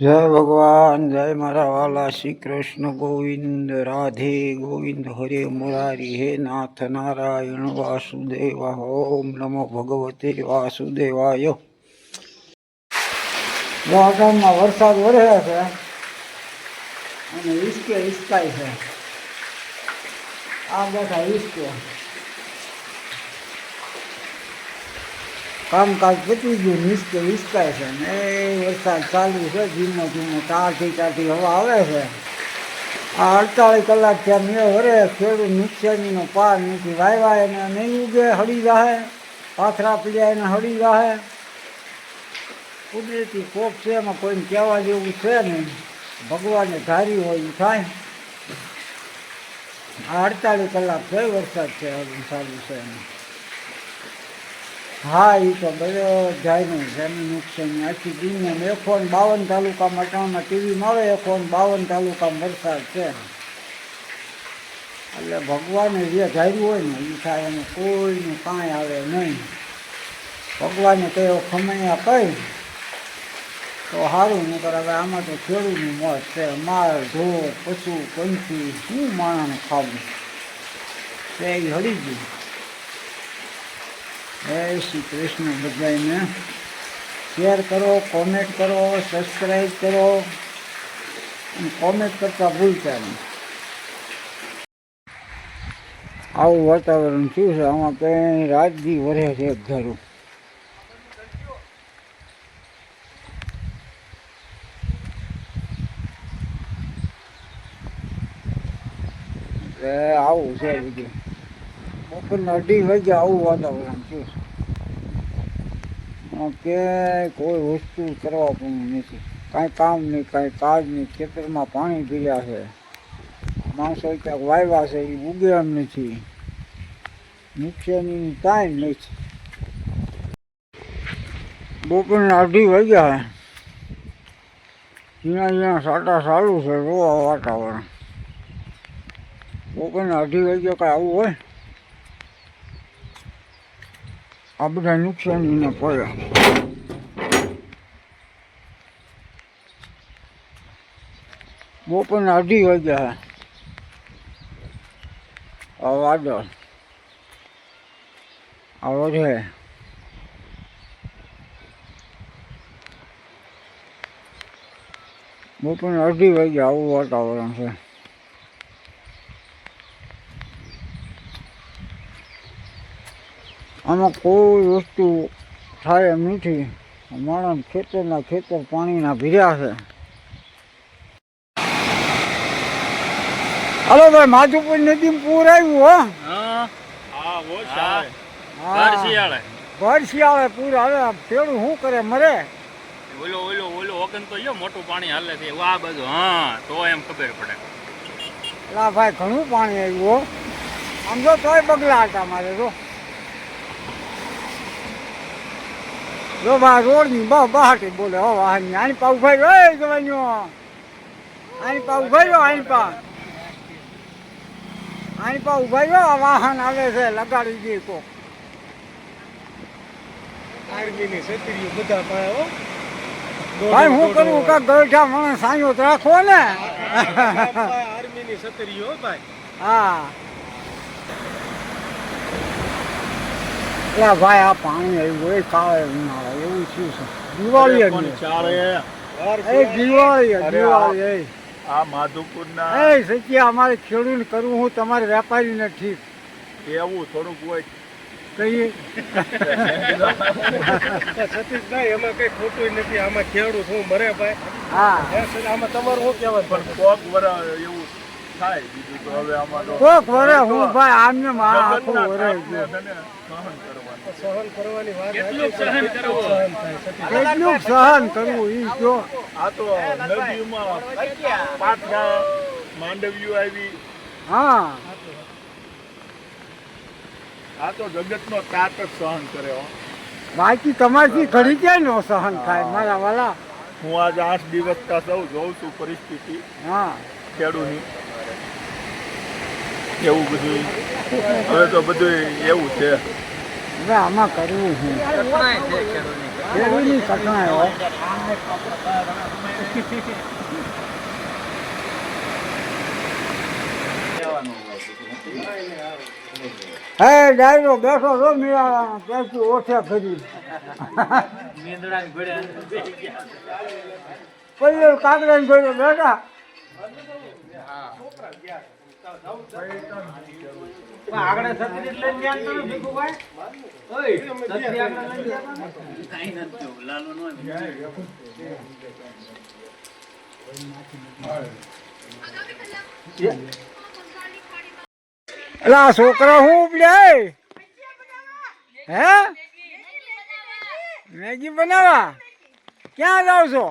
જય ભગવાન, જય મારા વાલા શ્રી કૃષ્ણ ગોવિંદ, રાધે ગોવિંદ, હરે મુરારી, હે નાથ નારાયણ, વાસુદેવા, ઓમ નમો ભગવતે વાસુદેવાય. ગામમાં વરસાદ વરસે છે અને હિસકે હિસકાય છે. આ બધા હિસકે કામકાજ પતી ગયું નિષ્કે વિસ્કાય છે ને એ વરસાદ ચાલુ છે ધીમો ધીમો ટાઢી ટાઢી હવા આવે છે આ અડતાળીસ કલાક ત્યાં મેં વરે ખેડૂત નુકસાનીનો પાર નથી વાવ્યા એને નહીં ઉગે હળી જાહે પાથરા પીડ્યા એને હળી જાહે કુદરતી કોક છે, એમાં કોઈને કહેવા જેવું છે નહીં. ભગવાને ધાર્યું હોય એ થાય. આ અડતાળીસ કલાક છે, વરસાદ છે, હજી ચાલુ છે એમાં. હા એ તો બધાનું જમીન નુકસાન. આખી દુનિયામાં એકસો ને બાવન તાલુકામાં અટાણમાં ટીવીમાં આવે એકસો ને બાવન તાલુકામાં વરસાદ છે. એટલે ભગવાને જે ધાર્યું હોય ને એ થાય એને કોઈનું કાંઈ આવે નહીં. ભગવાને કયો ખમૈયા કહી તો સારું નકર હવે આમાં તો ખેડૂતનું મોત છે. માર ઢોર, પશુ, પંખી શું માણસને ખાવું તે હળી ગયું. જય શ્રી કૃષ્ણ બધાને શેર કરો, કોમેન્ટ કરો સબસ્ક્રાઈબ કરો. કોમેન્ટ કરતા ભૂલતા નહીં. આવું વાતાવરણ શું છે. આમાં કંઈ રાજગી વરે છે એક આવું છે બીજું બપોરના અઢી વાગ્યા આવું વાતાવરણ છે. કે કોઈ વસ્તુ કરવા પણ નથી. કાંઈ કામ નહીં, કાંઈ કાજ નહીં, ખેતરમાં પાણી પીર્યા છે. માણસો ક્યાંક વાવ્યા છે એ ઉગે એમ નથી. નુકસાની કાંઈ નથી. બપોરના અઢી વાગ્યા ઝીણા ઝીણા સાટા સારું છે, રોવા વાતાવરણ. બપોરના અઢી વાગ્યા કાંઈ આવું હોય? આ બધા નુકસાનીને પડ્યા બપોરના અઢી વાગ્યા આ વાદળ આ વધે બપોરના અઢી વાગ્યા આવું વાતાવરણ છે આમાં કોઈ વસ્તુ થાય એમ નથી. માણસ ખેતરના ખેતર પાણીના ભીર્યા છે. હાલો ભાઈ માધુપુર નદીમાં પૂર આવ્યું. ભર શિયાળે. પૂર આવે પેલું શું કરે મરે? ઓલો ઓલો ઓલો ઓગન તો યો મોટું પાણી હાલે છે. આ બધું હા તો એમ ખબર પડે. લા ભાઈ ઘણું પાણી આવ્યું હો. આમ જો તોય બગલા હતા મારે જો. જો બા રોડની બા બહાટી બોલે હો વાહનની આની પા ઊભા રહ્યો એ આની પા ઊભા રહ્યો આની પા. આની પા ઊભા રહ્યો વાહન આવે છે લગાડી દે કોક. આર્મીની છત્રીઓ બધા પાયો ભાઈ હું કરું કા ગળઠા માણસ સાંયો તો રાખો ને. આર્મીની છત્રીઓ હો ભાઈ. હા. એટલે ભાઈ આ પાણી આવ્યું એ કાળે ઉનાળે એવું શું છે. દિવાળી દિવાળી દિવાળી એ. આ માધુપુરના એ સચ્યા અમારે ખેડૂત કરવું હું તમારે વેપારીને ઠીક. એવું થોડુંક હોય. કહીએ. સતીશભાઈ એમાં કઈ ખોટું નથી. આમાં ખેડૂત હું મરે ભાઈ. હા. આમાં તમારું શું કહેવાય પણ કોક વર એવું થાય. બીજું તો હવે અમારો કોક વરે હું ભાઈ આમને માં આખો વરે ગયો. સહન કરવાની. વાત કેટલું સહન કરવું? કેટલું સહન કરવું ઈ જો. આ તો નદીમાં પાથરા માંડવીઓ આવી. હા. આ તો જગતનો તાત જ સહન કરે હો. બાકી તમારથી ઘડી ક્યાં નો સહન થાય મારા વાલા? હું આજે આઠ દિવસ કા સૌ જોઉં છું પરિસ્થિતિ હા. ખેડૂની એવું બધું હવે તો બધું એવું છે. હવે આમાં કરવું હું? કેળવીની કઠણાઈ હે. ડાયરો બેસો છો મેળા પેસું ઓછે ખરી કાગડા કાકડા જોડે બેઠા. એટલે આ છોકરા હું ઉપડ્યા હે? મેગી બનાવવા ક્યાં જાવ છો?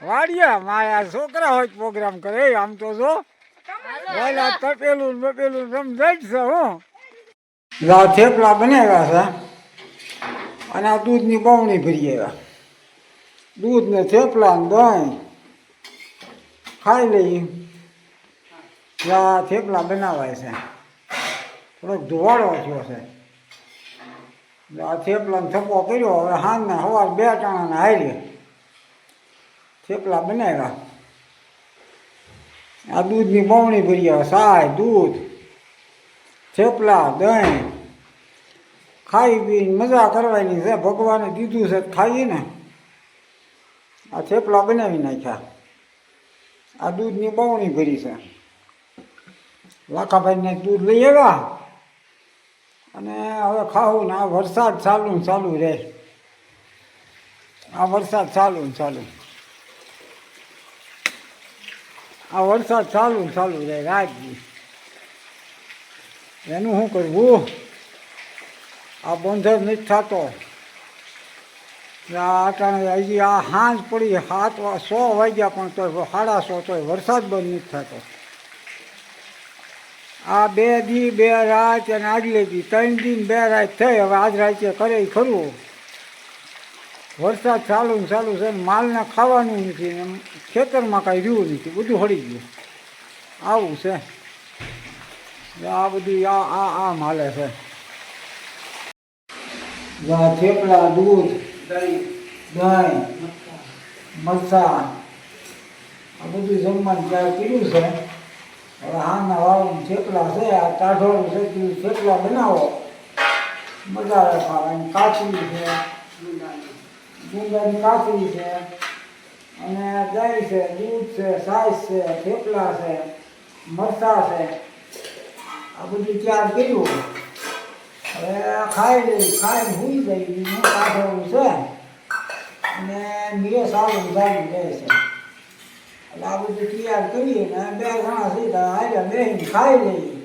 વાડિયા માયા છોકરા હોય પ્રોગ્રામ કરે, આમ તો જો. પેલા તપેલું બપેલું સમજાય છે, હો. આ થેપલા બનાવ્યા છે અને આ દૂધની બવણી ભરી આવ્યા. દૂધ ને થેપલા ને દહીં ખાઈ લઈ. આ થેપલા બનાવાય છે. થોડોક ધોવાડો થયો છે. આ થેપલાનો થપ્પો કર્યો, હવે હાંજના સવાર બે ટાણાને હારી થેપલા બનાવ્યા. આ દૂધની બવણી ભરી આવે, સાય દૂધ, થેપલા, દહીં. ખાઈ પીને મજા કરવાની છે, ભગવાને દીધું છે ખાઈએ ને. આ થેપલા બનાવી નાખ્યા. આ દૂધની બવણી ભરી છે. લાખાભાઈને દૂધ લઈ આવ્યા. અને હવે ખાવું ને આ વરસાદ ચાલુ ચાલુ રહે. આ વરસાદ ચાલુ ચાલુ. આ વરસાદ ચાલુ ચાલુ રહે રાજજી એનું શું કરવું આ બંધર નથી થતો. આ હજી આ હાંજ પડી, સાત સો વાગ્યા પણ તો સાડા સો તોય વરસાદ બંધ નથી થતો. આ બે દી, બે રાત અને આગલે દી, ત્રણ દિન, બે રાત થઈ. હવે આજ રાતે કરે ખરું? વરસાદ ચાલુ ને ચાલુ છે, માલને ખાવાનું નથી, એમ ખેતરમાં કાંઈ રહ્યું નથી, બધું હળી ગયું. આવું છે. આ બધું આ આ આ માલે છે. થેપલા, દૂધ, દહીં મરચાં, આ બધું જમવાનું ત્યાં પીવું છે. હવે હાના વાળું થેપલા છે, આ ટાઢોળું છે તે થેપલા બનાવો. મજા આવે ખાવાની. કાચું છે. ડુંગળની કાચરી છે અને દહીં છે, દૂધ છે સાઈઝ છે, થેપલા છે, મરચાં છે. આ બધું તૈયાર કર્યું. હવે ખાઈ લઈ ખાઈને ભૂલી ગઈ. ટાઢોળું છે. અને મીરે સારું ઉધારી લે છે. એટલે આ બધું તૈયાર કરીએ ને બે જણા સીધા આવ્યા બે ખાઈ લઈએ.